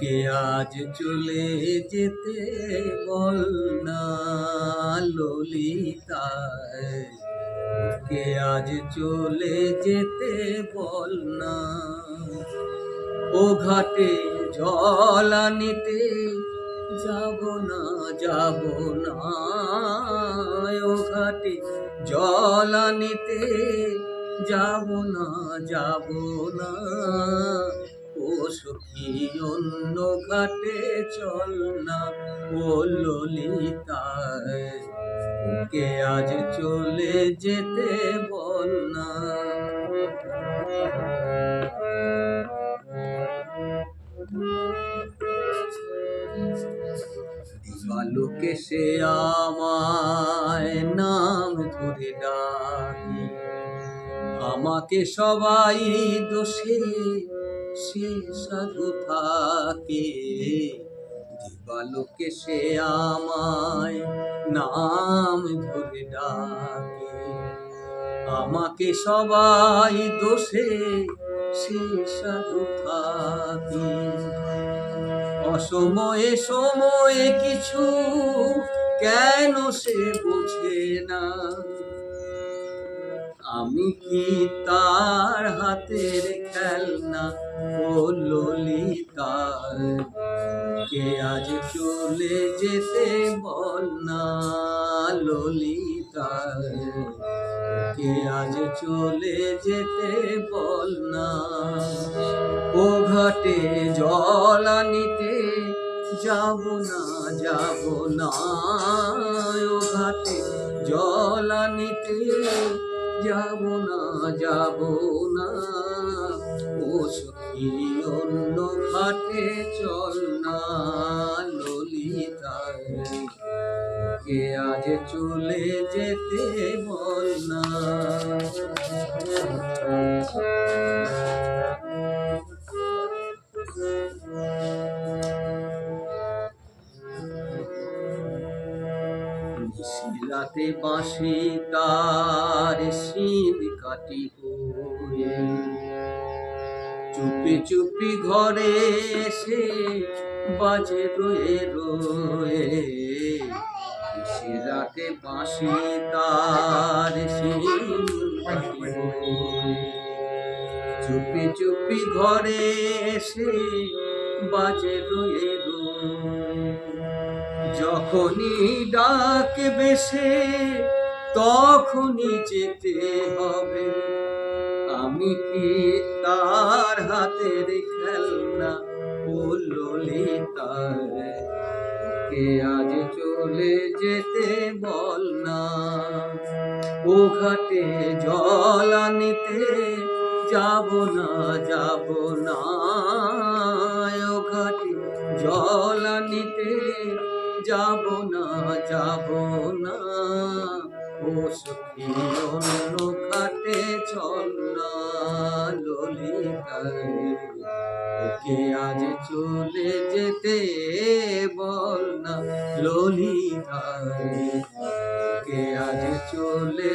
কে আজ চলে যেতে বল না কে আজ চলে যেতে বল না। ও ঘাটে জল আনিতে যাব না যাব না। ও ঘাটে জল আনিতে যাব না যাব না। সখী অন্য ঘাটে চল না ও ললিতা ওকে আজ চলে যেতে বল না। দিবালোকে সে আমায় নাম ধরে ডাকি। আমাকে সবাই দোষে সে সাধু থাকে। দিবালোকে সে আমায় নাম ধরে ডাকে। আমাকে সবাই দোষে সে সাধু থাকে। অসময়ে সময়ে কিছু কেন সে বোঝে না। আমি কি তার হাতের খেলনা ও ললিতা কে আজ চলে যেতে বল না ললিতা কে আজ চলে যেতে বল না? ও ঘাটে জল আনিতে যাব না যাব না। ও ঘাটে জল আনিতে যাব না যাব না। ও সখী, অন্য ঘাটে চল না, ললিতা কে আজ চলে যেতে বল না। রাতে বাঁশি তার কাটি হয়ে চুপি চুপি ঘরে এসে বাজে রয়ে রয়ে। সে রাতে বাঁশি তার চুপি চুপি ঘরে এসে বাজে রয়ে রয়ে। যখনই ডাক বেশে তখনই যেতে হবে। আমি কি তার হাতের খেলনা কে আজ চলে যেতে বল না। ও ঘাটে জল আনিতে যাব না যাব না। ও ঘাটে জল আনিতে যাব না যাব না। সখী অন্য ঘাটে চল না ললিতা ওকে আজ চলে যেতে বল না ললিতা ওকে আজ চলে